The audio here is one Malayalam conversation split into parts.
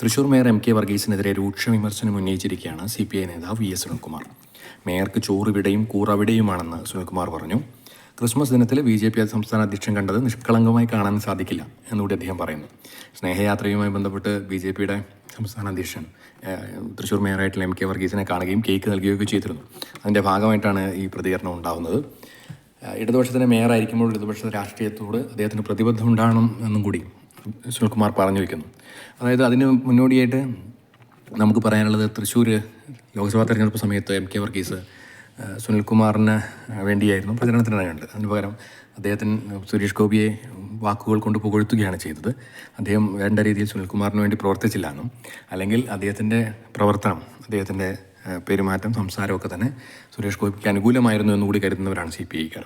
തൃശൂർ മേയർ എം കെ വർഗീസിനെതിരെ രൂക്ഷ വിമർശനം ഉന്നയിച്ചിരിക്കുകയാണ് സി പി ഐ നേതാവ് വി എസ് സുനിൽകുമാർ. മേയർക്ക് ചോറിവിടെയും കൂറവിടെയുമാണെന്ന് സുനിൽകുമാർ പറഞ്ഞു. ക്രിസ്മസ് ദിനത്തിൽ ബി ജെ പി സംസ്ഥാന അധ്യക്ഷൻ കണ്ടത് നിഷ്കളങ്കമായി കാണാൻ സാധിക്കില്ല എന്നുകൂടി അദ്ദേഹം പറയുന്നു. സ്നേഹയാത്രയുമായി ബന്ധപ്പെട്ട് ബി ജെ പിയുടെ സംസ്ഥാന അധ്യക്ഷൻ തൃശ്ശൂർ മേയറായിട്ടുള്ള എം കെ വർഗീസിനെ കാണുകയും കേക്ക് നൽകുകയൊക്കെ ചെയ്തിരുന്നു. അതിന്റെ ഭാഗമായിട്ടാണ് ഈ പ്രതികരണം ഉണ്ടാകുന്നത് ഇടതുപക്ഷത്തിന്റെ മേയറായിരിക്കുമ്പോൾ ഇടതുപക്ഷ രാഷ്ട്രീയത്തോട് അദ്ദേഹത്തിന് പ്രതിബദ്ധം ഉണ്ടാകണം എന്നും കൂടി സുനിൽകുമാർ പറഞ്ഞു വയ്ക്കുന്നു അതായത് അതിന് മുന്നോടിയായിട്ട് നമുക്ക് പറയാനുള്ളത് തൃശ്ശൂർ ലോക്സഭാ തെരഞ്ഞെടുപ്പ് സമയത്ത് എം കെ വർഗീസ് സുനിൽകുമാറിന് വേണ്ടിയായിരുന്നു പ്രചരണത്തിനിറങ്ങുന്നത് അതിന് പകരം അദ്ദേഹത്തിന് സുരേഷ് ഗോപിയെ വാക്കുകൾ കൊണ്ട് പുകഴ്ത്തുകയാണ് ചെയ്തത്. അദ്ദേഹം വേണ്ട രീതിയിൽ സുനിൽകുമാറിന് വേണ്ടി പ്രവർത്തിച്ചില്ല എന്നും അല്ലെങ്കിൽ അദ്ദേഹത്തിന്റെ പ്രവർത്തനം അദ്ദേഹത്തിന്റെ പെരുമാറ്റം സംസാരമൊക്കെ തന്നെ സുരേഷ് ഗോപിക്ക് അനുകൂലമായിരുന്നു എന്നുകൂടി കരുതുന്നവരാണ് സി പി ഐക്കാർ.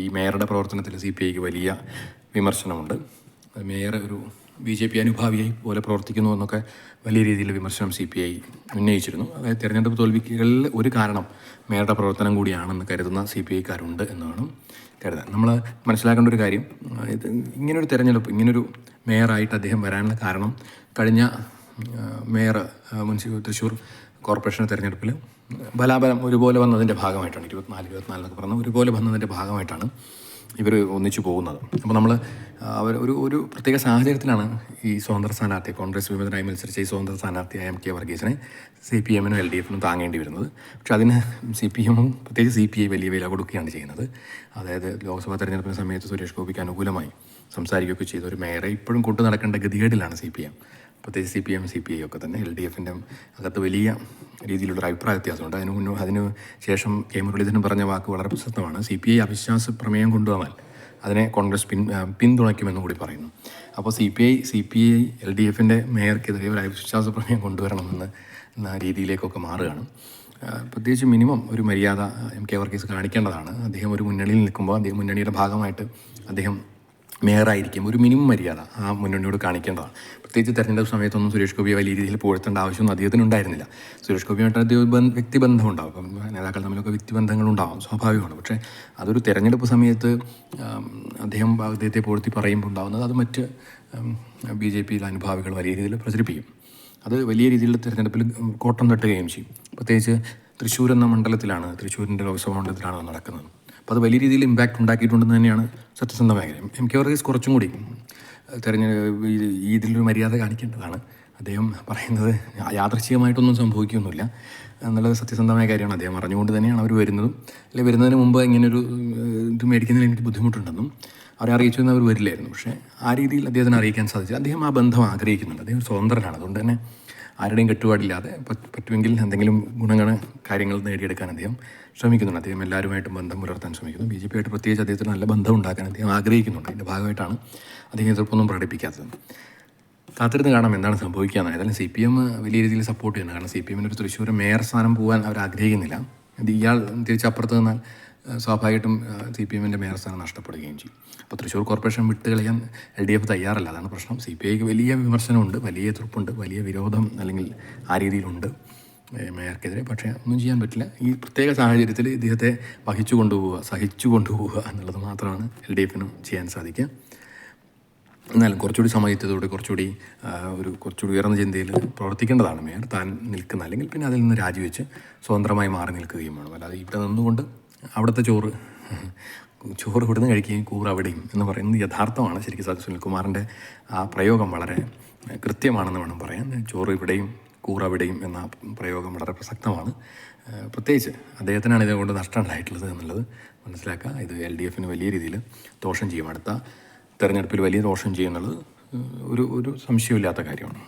ഈ മേയറുടെ പ്രവർത്തനത്തിൽ സി പി ഐക്ക് വലിയ വിമർശനമുണ്ട്. മേയർ ഒരു ബി ജെ പി അനുഭാവിയായി പോലെ പ്രവർത്തിക്കുന്നു എന്നൊക്കെ വലിയ രീതിയിൽ വിമർശനം സി പി ഐ ഉന്നയിച്ചിരുന്നു. അതായത് തിരഞ്ഞെടുപ്പ് തോൽവികളിൽ ഒരു കാരണം മേയറുടെ പ്രവർത്തനം കൂടിയാണെന്ന് കരുതുന്ന സി പി ഐക്കാരുണ്ട് എന്ന് വേണം കരുതാൻ നമ്മൾ മനസ്സിലാക്കേണ്ട ഒരു കാര്യം ഇത് ഇങ്ങനൊരു തിരഞ്ഞെടുപ്പ് ഇങ്ങനൊരു മേയറായിട്ട് അദ്ദേഹം വരാനുള്ള കാരണം കഴിഞ്ഞ മേയർ മുനിസിപ്പൽ തൃശ്ശൂർ കോർപ്പറേഷൻ തെരഞ്ഞെടുപ്പിൽ ബലാബലം ഒരുപോലെ വന്നതിന്റെ ഭാഗമായിട്ടാണ് ഇരുപത്തിനാല് ഇരുപത്തിനാലെന്നൊക്കെ പറഞ്ഞാൽ പറഞ്ഞ ഒരുപോലെ വന്നതിന്റെ ഭാഗമായിട്ടാണ് ഇവർ ഒന്നിച്ചു പോകുന്നത്. അപ്പോൾ നമ്മൾ അവർ ഒരു ഒരു പ്രത്യേക സാഹചര്യത്തിലാണ് ഈ സ്വതന്ത്ര സ്ഥാനാർത്ഥി കോൺഗ്രസ് വിമതനായി മത്സരിച്ച ഈ സ്വതന്ത്ര സ്ഥാനാർത്ഥിയായ എം കെ വർഗീസിനെ സി പി എമ്മിനും എൽ ഡി എഫിനും താങ്ങേണ്ടി വരുന്നത്. പക്ഷെ അതിന് സി പി എമ്മും പ്രത്യേകിച്ച് സി പി ഐ വലിയ വില കൊടുക്കുകയാണ് ചെയ്യുന്നത്. അതായത് ലോക്സഭാ തെരഞ്ഞെടുപ്പിന് സമയത്ത് സുരേഷ് ഗോപിക്ക് അനുകൂലമായി സംസാരിക്കുകയൊക്കെ ചെയ്ത ഒരു മേയറെ ഇപ്പോഴും കൊണ്ടു നടക്കേണ്ട ഗതികേടിലാണ് സി പി എം. പ്രത്യേകിച്ച് C P M C P I ഒക്കെ തന്നെ എൽ ഡി എഫിന്റെ അകത്ത് വലിയ രീതിയിലുള്ള അഭിപ്രായ വ്യത്യാസമുണ്ട്. അതിന് മുന്നോ അതിന് ശേഷം കെ മുരളീധരൻ പറഞ്ഞ വാക്ക് വളരെ പ്രശസ്തമാണ്. സി പി ഐ അവിശ്വാസ പ്രമേയം കൊണ്ടുവന്നാൽ അതിനെ കോൺഗ്രസ് പിൻ പിന്തുണയ്ക്കുമെന്നും കൂടി പറയുന്നു. അപ്പോൾ C P I C P I L D എഫിന്റെ മേയർക്കെതിരെ ഒരു അവിശ്വാസ പ്രമേയം കൊണ്ടുവരണമെന്ന് രീതിയിലേക്കൊക്കെ മാറുകയാണ്. പ്രത്യേകിച്ച് മിനിമം ഒരു മര്യാദ എം കെ വർഗീസ് കാണിക്കേണ്ടതാണ്. അദ്ദേഹം ഒരു മുന്നണിയിൽ നിൽക്കുമ്പോൾ അദ്ദേഹം മുന്നണിയുടെ ഭാഗമായിട്ട് അദ്ദേഹം മേയറായിരിക്കും. ഒരു മിനിമം മര്യാദ ആ മുന്നണിയോട് കാണിക്കേണ്ടതാണ്. പ്രത്യേകിച്ച് തെരഞ്ഞെടുപ്പ് സമയത്തൊന്നും സുരേഷ് ഗോപി വലിയ രീതിയിൽ പുകഴ്ത്തേണ്ട ആവശ്യമൊന്നും അദ്ദേഹത്തിന് ഉണ്ടായിരുന്നില്ല. സുരേഷ് ഗോപിയുമായിട്ട് അദ്ദേഹം ബന്ധ- വ്യക്തിബന്ധം ഉണ്ടാവും. നേതാക്കൾ തമ്മിലൊക്കെ വ്യക്തിബന്ധങ്ങളുണ്ടാവും സ്വാഭാവികമാണ്. പക്ഷേ അതൊരു തെരഞ്ഞെടുപ്പ് സമയത്ത് അദ്ദേഹം അദ്ദേഹത്തെ പുകഴ്ത്തി പറയുമ്പോൾ ഉണ്ടാകുന്നത് അത് മറ്റ് ബി ജെ പിയിലെ അനുഭാവികൾ വലിയ രീതിയിൽ പ്രചരിപ്പിക്കും. അത് വലിയ രീതിയിലുള്ള തിരഞ്ഞെടുപ്പിൽ കോട്ടം തട്ടുകയും ചെയ്യും. പ്രത്യേകിച്ച് തൃശ്ശൂർ എന്ന മണ്ഡലത്തിലാണ് തൃശ്ശൂരിന്റെ ലോക്സഭാ മണ്ഡലത്തിലാണ് നടക്കുന്നത്. അപ്പോൾ അത് വലിയ രീതിയിൽ ഇമ്പാക്റ്റ് ഉണ്ടാക്കിയിട്ടുണ്ടെന്ന് തന്നെയാണ് സത്യസന്ധമായ കാര്യം. എം കെ വർഗീസ് കുറച്ചും കൂടി തെരഞ്ഞ ഇതിലൊരു മര്യാദ കാണിക്കേണ്ടതാണ്. അദ്ദേഹം പറയുന്നത് യാദർശികമായിട്ടൊന്നും സംഭവിക്കുകയൊന്നുമില്ല. എന്നുള്ളത് സത്യസന്ധമായ കാര്യമാണ്. അദ്ദേഹം അറിഞ്ഞുകൊണ്ട് തന്നെയാണ് അവർ വരുന്നതും. അല്ലെ വരുന്നതിന് മുമ്പ് ഇങ്ങനൊരു ഇത് മേടിക്കുന്നതിൽ എനിക്ക് ബുദ്ധിമുട്ടുണ്ടെന്നും അവരെ അറിയിച്ചു എന്ന് അവർ വരില്ലായിരുന്നു. പക്ഷേ ആ രീതിയിൽ അദ്ദേഹത്തിന് അറിയിക്കാൻ സാധിച്ചു അദ്ദേഹം ആ ബന്ധം ആഗ്രഹിക്കുന്നുണ്ട്. അദ്ദേഹം സ്വതന്ത്രനാണ്. അതുകൊണ്ട് തന്നെ ആരുടെയും കെട്ടുപാടില്ലാതെ പറ്റ് പറ്റുമെങ്കിൽ എന്തെങ്കിലും ഗുണങ്ങൾ കാര്യങ്ങൾ നേടിയെടുക്കാൻ അദ്ദേഹം ശ്രമിക്കുന്നുണ്ട്. അദ്ദേഹം എല്ലാവരുമായിട്ടും ബന്ധം പുലർത്താൻ ശ്രമിക്കുന്നു. ബി ജെ പി ആയിട്ട് പ്രത്യേകിച്ച് അദ്ദേഹത്തിന് നല്ല ബന്ധം ഉണ്ടാക്കാൻ അദ്ദേഹം ആഗ്രഹിക്കുന്നുണ്ട്. അതിന്റെ ഭാഗമായിട്ടാണ് അദ്ദേഹം എതിർപ്പൊന്നും പ്രകടിപ്പിക്കാത്തത്. കാത്തിരുന്ന് കാണാം എന്താണ് സംഭവിക്കുക എന്ന്. ഏതായാലും സി പി എം വലിയ രീതിയിൽ സപ്പോർട്ട് ചെയ്യുന്നത് കാരണം സി പി എമ്മിന്റെ ഒരു തൃശ്ശൂർ മേയർ സ്ഥാനം പോകാൻ അവർ ആഗ്രഹിക്കുന്നില്ല. ഇയാൾ തിരിച്ചപ്പുറത്ത് നിന്നാൽ സ്വാഭാവികമായിട്ടും സി പി എമ്മിന്റെ മേയർ സ്ഥാനം നഷ്ടപ്പെടുകയും ചെയ്യും. അപ്പോൾ തൃശ്ശൂർ കോർപ്പറേഷൻ വിട്ട് കളയാൻ എൽ ഡി എഫ് തയ്യാറല്ല. അതാണ് പ്രശ്നം. സി പി ഐക്ക് വലിയ വിമർശനമുണ്ട് വലിയ എതിർപ്പുണ്ട് വലിയ വിരോധം അല്ലെങ്കിൽ ആ രീതിയിലുണ്ട് മേയർക്കെതിരെ. പക്ഷേ ഒന്നും ചെയ്യാൻ പറ്റില്ല. ഈ പ്രത്യേക സാഹചര്യത്തിൽ ഇദ്ദേഹത്തെ വഹിച്ചു കൊണ്ടുപോവുക സഹിച്ചു കൊണ്ടുപോവുക എന്നുള്ളത് മാത്രമാണ് എൽ ഡി എഫിനും ചെയ്യാൻ സാധിക്കുക. എന്നാലും കുറച്ചുകൂടി സമയത്തോടെ കുറച്ചുകൂടി ഒരു കുറച്ചുകൂടി ഉയർന്ന ചിന്തയിൽ പ്രവർത്തിക്കേണ്ടതാണ് മേയർ. താൻ നിൽക്കുന്ന അല്ലെങ്കിൽ പിന്നെ അതിൽ നിന്ന് രാജിവെച്ച് സ്വതന്ത്രമായി മാറി നിൽക്കുകയും വേണം. അല്ലാതെ ഇവിടെ നിന്നുകൊണ്ട് അവിടുത്തെ ചോറ്. ചോറ് ഇവിടുന്ന് കഴിക്കുകയും കൂറ് അവിടെയും എന്ന് പറയുന്നത് യഥാർത്ഥമാണ് ശരിക്കും സാധു സുനിൽകുമാറിന്റെ ആ പ്രയോഗം വളരെ കൃത്യമാണെന്ന് വേണം പറയാൻ. ചോറ് ഇവിടെയും കൂറ് അവിടെയും എന്ന പ്രയോഗം വളരെ പ്രസക്തമാണ്. പ്രത്യേകിച്ച് അദ്ദേഹത്തിനാണ് ഇതുകൊണ്ട് നഷ്ടം ഉണ്ടായിട്ടുള്ളത് എന്നുള്ളത് മനസ്സിലാക്കുക. ഇത് എൽ ഡി എഫിന് വലിയ രീതിയിൽ ദോഷം ചെയ്യും. അടുത്ത തെരഞ്ഞെടുപ്പിൽ വലിയ ദോഷം ചെയ്യുന്നുള്ളത് ഒരു ഒരു സംശയമില്ലാത്ത കാര്യമാണ്.